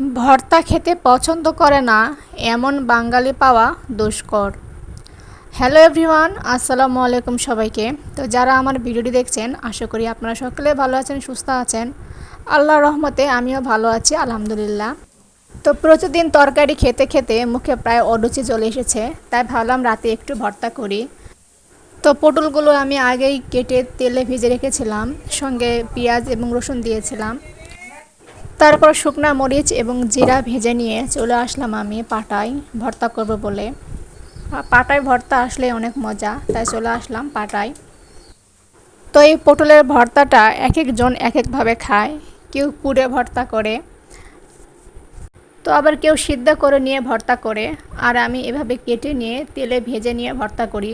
ভর্তা খেতে পছন্দ করে না, এমন বাঙালি পাওয়া দুষ্কর। হ্যালো এভরিওয়ান আসসালামু আলাইকুম সবাইকে। তো যারা আমার ভিডিওটি দেখছেন, আশা করি আপনারা সকলে ভালো আছেন, সুস্থ আছেন। আল্লাহ রহমতে আমিও ভালো আছি, আলহামদুলিল্লাহ। তো প্রতিদিন তরকারি খেতে খেতে মুখে প্রায় অরুচি চলে এসেছে, তাই ভাবলাম রাতে একটু ভর্তা করি। তো পটলগুলো আমি আগেই কেটে তেলে ভিজে রেখেছিলাম, সঙ্গে পেঁয়াজ এবং রসুন দিয়েছিলাম। তারপর শুকনা মরিচ এবং জিরা ভেজে নিয়ে চলে আসলাম আমি পাটায়। ভর্তা করব বলে। পাটায় ভর্তা আসলে অনেক মজা, তাই চলে আসলাম পাটায়। তো এই পটলের ভর্তাটা এক একজন এক একভাবে খায়, কেউ পুড়ে ভর্তা করে, তো আবার কেউ সিদ্ধ করে নিয়ে ভর্তা করে। আর আমি এভাবে কেটে নিয়ে তেলে ভেজে নিয়ে ভর্তা করি।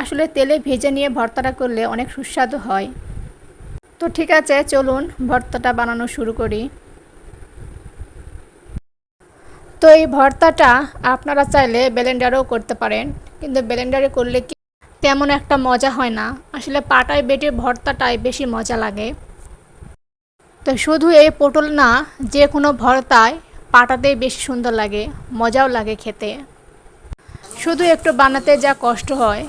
আসলে তেলে ভেজে নিয়ে ভর্তাটা করলে অনেক সুস্বাদু হয়। তো ঠিক আছে, চলুন ভর্তাটা বানানো শুরু করি। তো এই ভর্তাটা আপনারা চাইলে ব্লেন্ডারেও করতে পারেন। কিন্তু ব্লেন্ডারে করলে কি তেমন একটা মজা হয় না। আসলে পাটায় বেটে ভর্তাটাই বেশি মজা লাগে। তো শুধু এই পটল না যে কোনো ভর্তায় পাটাতেই বেশি সুন্দর লাগে, মজাও লাগে খেতে। শুধু একটু বানাতে যা কষ্ট হয়।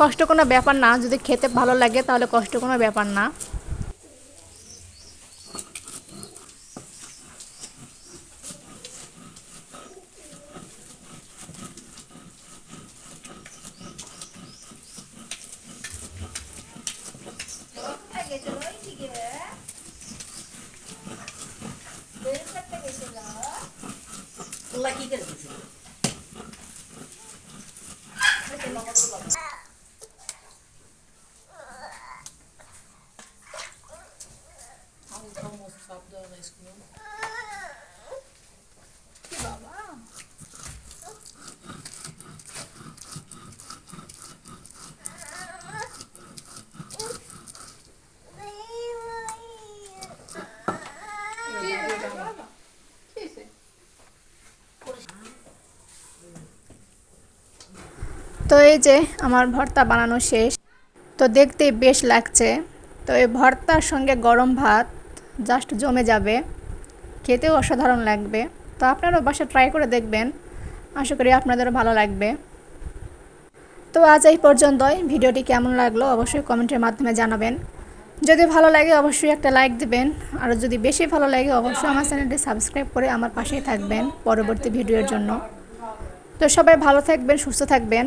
কষ্ট কোনো ব্যাপার না, যদি খেতে ভালো লাগে তাহলে কষ্ট কোনো ব্যাপার না। 계셔요, 시계. 매일 때 계셔요. 몰라, 기계를 주세요. 그렇게 먹어도 먹어. Almost up there, let's go. তো এই যে আমার ভর্তা বানানো শেষ, তো দেখতে বেশ লাগছে। তো এই ভর্তার সঙ্গে গরম ভাত জাস্ট জমে যাবে, খেতেও অসাধারণ লাগবে। তো আপনারাও বাসা ট্রাই করে দেখবেন, আশা করি আপনাদেরও ভালো লাগবে। তো আজ এই পর্যন্তই, ভিডিওটি কেমন লাগল অবশ্যই কমেন্টের মাধ্যমে জানাবেন। যদি ভালো লাগে অবশ্যই একটা লাইক দেবেন, আর যদি বেশি ভালো লাগে অবশ্যই আমার চ্যানেলটি সাবস্ক্রাইব করে আমার পাশেই থাকবেন পরবর্তী ভিডিওর জন্য। তো সবাই ভালো থাকবেন, সুস্থ থাকবেন।